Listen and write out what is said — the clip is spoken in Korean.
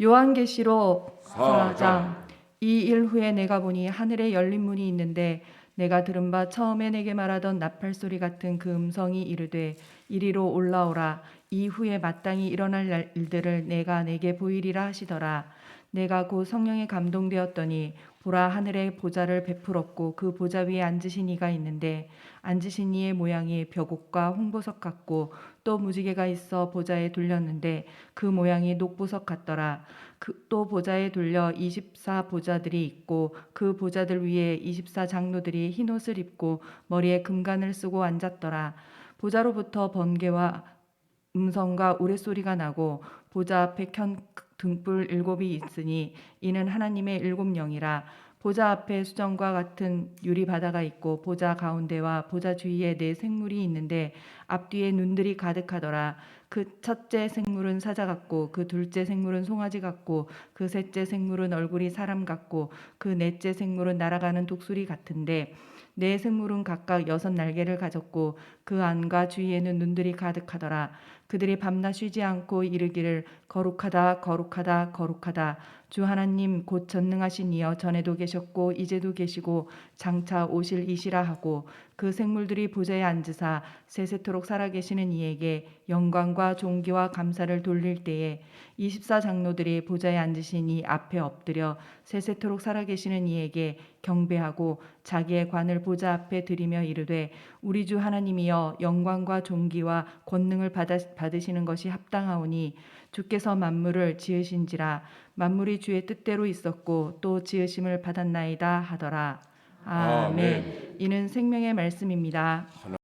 요한계시록 사장. 4장 이 일 후에 내가 보니 하늘에 열린 문이 있는데 내가 들은 바 처음에 내게 말하던 나팔 소리 같은 그 음성이 이르되 이리로 올라오라 이후에 마땅히 일어날 일들을 내가 내게 보이리라 하시더라 내가 곧 성령에 감동되었더니 보라 하늘에 보좌를 베풀었고 그 보좌 위에 앉으신 이가 있는데 앉으신 이의 모양이 벽옥과 홍보석 같고 또 무지개가 있어 보좌에 돌렸는데 그 모양이 녹보석 같더라. 그 또 보좌에 돌려 24 보좌들이 있고 그 보좌들 위에 24 장로들이 흰 옷을 입고 머리에 금관을 쓰고 앉았더라. 보좌로부터 번개와 음성과 우레소리가 나고 보좌 앞에 켠 등불 일곱이 있으니 이는 하나님의 일곱 영이라. 보좌 앞에 수정과 같은 유리 바다가 있고 보좌 가운데와 보좌 주위에 네 생물이 있는데 앞뒤에 눈들이 가득하더라. 그 첫째 생물은 사자 같고 그 둘째 생물은 송아지 같고 그 셋째 생물은 얼굴이 사람 같고 그 넷째 생물은 날아가는 독수리 같은데 네 생물은 각각 여섯 날개를 가졌고 그 안과 주위에는 눈들이 가득하더라. 그들이 밤낮 쉬지 않고 이르기를 거룩하다 거룩하다 거룩하다. 주 하나님 곧 전능하신 이여 전에도 계셨고 이제도 계시고 장차 오실 이시라 하고 그 생물들이 보좌에 앉으사 세세토록 살아계시는 이에게 영광과 존귀와 감사를 돌릴 때에 24 장로들이 보좌에 앉으신 이 앞에 엎드려 세세토록 살아계시는 이에게 경배하고 자기의 관을 보좌 앞에 드리며 이르되 우리 주 하나님이여 영광과 존귀와 권능을 받아, 받으시는 것이 합당하오니 주께서 만물을 지으신지라 만물이 주의 뜻대로 있었고 또 지으심을 받았나이다 하더라 아멘. 이는 생명의 말씀입니다.